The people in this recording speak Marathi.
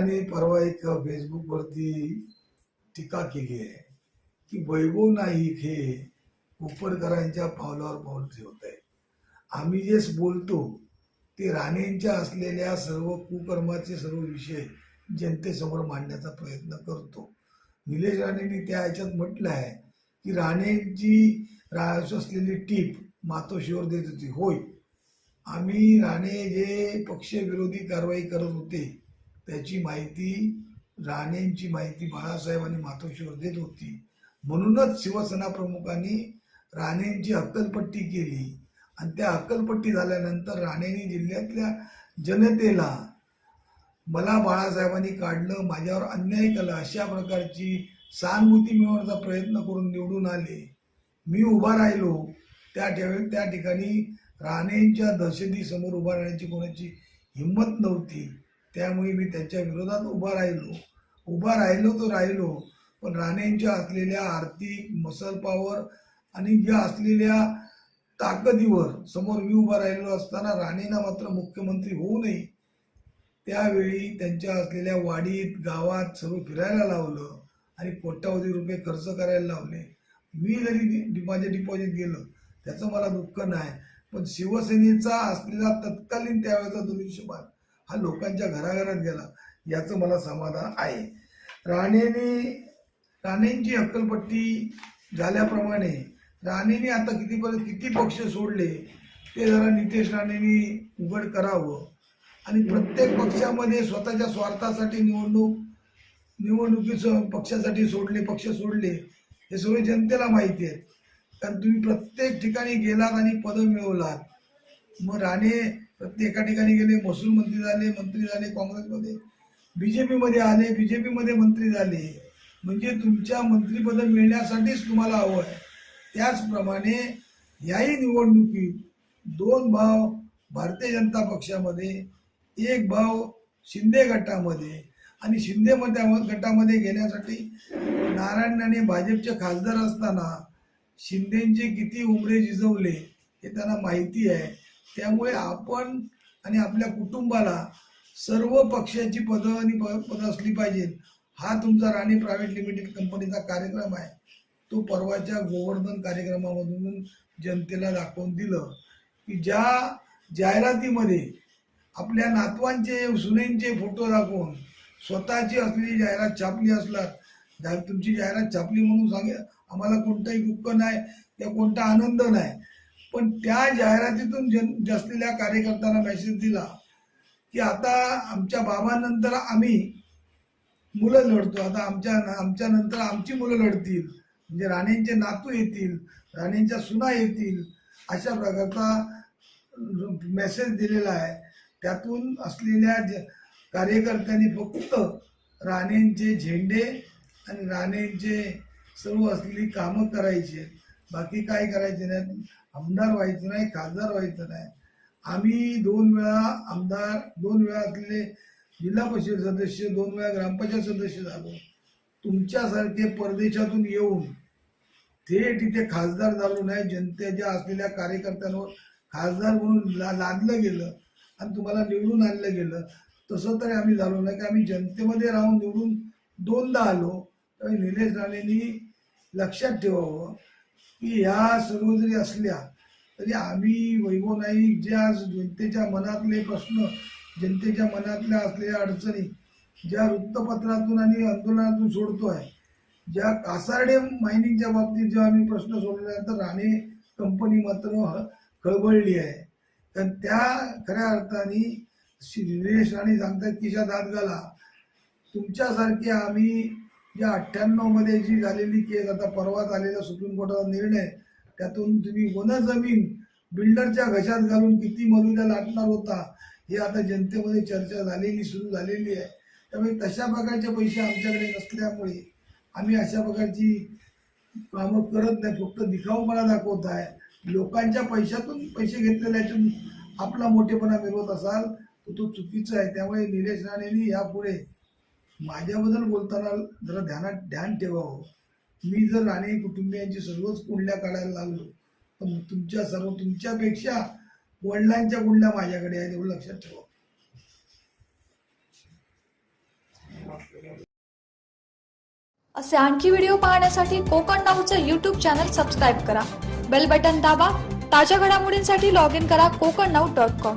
निलेश परवा एक फेसबुकवरती टीका केली आहे की वैभव नाईक हे उपरकरांच्या पावलावर पाऊल ठेवत आहे आम्ही जे बोलतो ते राणेंच्या असलेल्या सर्व कुकर्माचे सर्व विषय जनतेसमोर मांडण्याचा प्रयत्न करतो. निलेश राणेंनी त्या ह्याच्यात म्हटलं आहे की राणेंची रा असलेली टीप मातोशीवर देत होती. होय. आम्ही राणे जे पक्षविरोधी कारवाई करत होते त्याची माहिती राणेंची माहिती बाळासाहेब आणि मातोश्रीवर देत होती. म्हणूनच शिवसेना प्रमुखांनी राणेंची हक्कलपट्टी केली. आणि त्या हक्कलपट्टी झाल्यानंतर राणेंनी जिल्ह्यातल्या जनतेला मला बाळासाहेबांनी काढलं माझ्यावर अन्याय केला अशा प्रकारची सहानुभूती मिळवण्याचा प्रयत्न करून निवडून आले. मी उभा राहिलो. त्या ठेव त्या ठिकाणी राणेंच्या दहशतीसमोर उभा राहण्याची कोणाची हिंमत नव्हती. त्यामुळे मी त्यांच्या विरोधात उभा राहिलो. उभा राहिलो तो राहिलो पण राणेंच्या असलेल्या आर्थिक मसल पॉवर आणि ज्या असलेल्या ताकदीवर समोर मी उभा राहिलो असताना राणेंना मात्र मुख्यमंत्री होऊ नये. त्यावेळी त्यांच्या असलेल्या वाडीत गावात सर्व फिरायला लावलं आणि कोट्यावधी रुपये खर्च करायला लावले. मी जरी माझे डिपॉझिट गेलं त्याचं मला दुःख नाही पण शिवसेनेचा असलेला तत्कालीन त्यावेळेचा धनुष्यबाण हा लोकांच्या घराघरात गेला याचं मला समाधान आहे. राणेने राणेंची अक्कलपट्टी झाल्याप्रमाणे राणेने आता कितीपर्यंत किती पक्ष सोडले ते जरा नितेश राणेंनी उघड करावं. आणि प्रत्येक पक्षामध्ये स्वतःच्या स्वार्थासाठी निवडणूक निवडणुकीचं पक्षासाठी सोडले पक्ष सोडले हे सगळे जनतेला माहिती आहेत. कारण तुम्ही प्रत्येक ठिकाणी गेलात आणि पदं मिळवलात. मग राणे प्रत्येक एका ठिकाणी गेले महसूल मंत्री झाले मंत्री झाले काँग्रेसमध्ये. बीजेपीमध्ये आले बीजेपीमध्ये मंत्री झाले. म्हणजे तुमच्या मंत्रीपद मिळण्यासाठीच तुम्हाला हवं आहे. त्याचप्रमाणे याही निवडणुकीत दोन भाव भारतीय जनता पक्षामध्ये एक भाव शिंदे गटामध्ये. आणि शिंदे गटामध्ये घेण्यासाठी नारायण राणे भाजपचे खासदार असताना शिंदेचे किती उमरे झिजवले हे त्यांना माहिती आहे. त्यामुळे आपण आणि आपल्या कुटुंबाला सर्व पक्षाची पदं आणि पदं असली पाहिजेत. हा तुमचा राणे प्रायव्हेट लिमिटेड कंपनीचा कार्यक्रम आहे. तो परवाच्या गोवर्धन कार्यक्रमामधून जनतेला दाखवून दिलं की ज्या जाहिरातीमध्ये आपल्या नातवांचे सुनेंचे फोटो दाखवून स्वतःची असलेली जाहिरात छापली असलात जा- तुमची जाहिरात छापली म्हणून सांगे आम्हाला कोणताही दुःख नाही किंवा कोणता आनंद नाही. पण त्या जाहिरातीतून जन असलेल्या कार्यकर्त्यांना मेसेज दिला की आता आमच्या बाबांनंतर आम्ही मुलं लढतो. आता आमच्या आमच्या नंतर आमची मुलं लढतील. म्हणजे राणेंचे नातू येतील राणेंच्या सुना येतील अशा प्रकारचा मेसेज दिलेला आहे. त्यातून असलेल्या ज- कार्यकर्त्यांनी फक्त राणेंचे झेंडे आणि राणेंचे सर्व असलेली कामं करायची बाकी काय करायचे नाही आमदार व्हायचं नाही खासदार व्हायचं नाही. आम्ही दोन वेळा आमदार दोन वेळा असलेले जिल्हा परिषद सदस्य दोन वेळा ग्रामपंचायत सदस्य झालो. तुमच्यासारखे परदेशातून येऊन थेट इथे खासदार झालो नाही जनतेच्या असलेल्या कार्यकर्त्यांवर खासदार म्हणून ला लादलं गेलं आणि तुम्हाला निवडून आणलं गेलं. तसं तरी आम्ही झालो नाही की आम्ही जनतेमध्ये राहून निवडून दोनदा आलो. त्यामुळे निलेश राणेंनी लक्षात ठेवावं. की ह्या सर्व जरी असल्या तरी आम्ही वैभव नाईक ज्या जनतेच्या मनातले प्रश्न जनतेच्या मनातल्या असलेल्या अडचणी ज्या वृत्तपत्रातून आणि आंदोलनातून सोडतो आहे ज्या कासारडे मायनिंगच्या बाबतीत जेव्हा आम्ही प्रश्न सोडल्यानंतर राणे कंपनी मात्र खळबळली आहे. कारण त्या खऱ्या अर्थाने श्री निलेश राणे सांगतात की दात घाला तुमच्यासारखे आम्ही या अठ्ठ्याण्णवमध्ये जी झालेली केस आता परवा झालेला सुप्रीम कोर्टाचा निर्णय त्यातून तुम्ही वन जमीन बिल्डरच्या घशात घालून किती मजुऱ्या लाटणार होता हे आता जनतेमध्ये चर्चा झालेली सुरू झालेली आहे. त्यामुळे तशा प्रकारचे पैसे आमच्याकडे नसल्यामुळे आम्ही अशा प्रकारची कामं करत नाही फक्त दिखाऊपणा दाखवत आहे. लोकांच्या पैशातून पैसे घेतलेल्यातून आपला मोठेपणा मिळवत असाल तर तो चुकीचा आहे. त्यामुळे निलेश राणेंनी यापुढे माझ्याबद्दल बोलताना जरा ध्यानात ध्यान ठेवावं. मी जर राणे कुटुंबियांची सर्वच कुंडल्या काढायला लागलो तर तुमच्या सर्व तुमच्यापेक्षा वडिलांच्या कुंडल्या माझ्याकडे आहेत एवढं लक्षात ठेवा. असे आणखी व्हिडिओ पाहण्यासाठी कोकण नाऊचं यूट्यूब चॅनल सबस्क्राईब करा. बेल बटन दाबा. ताज्या घडामोडींसाठी लॉग इन करा कोकण नाऊ डॉट कॉम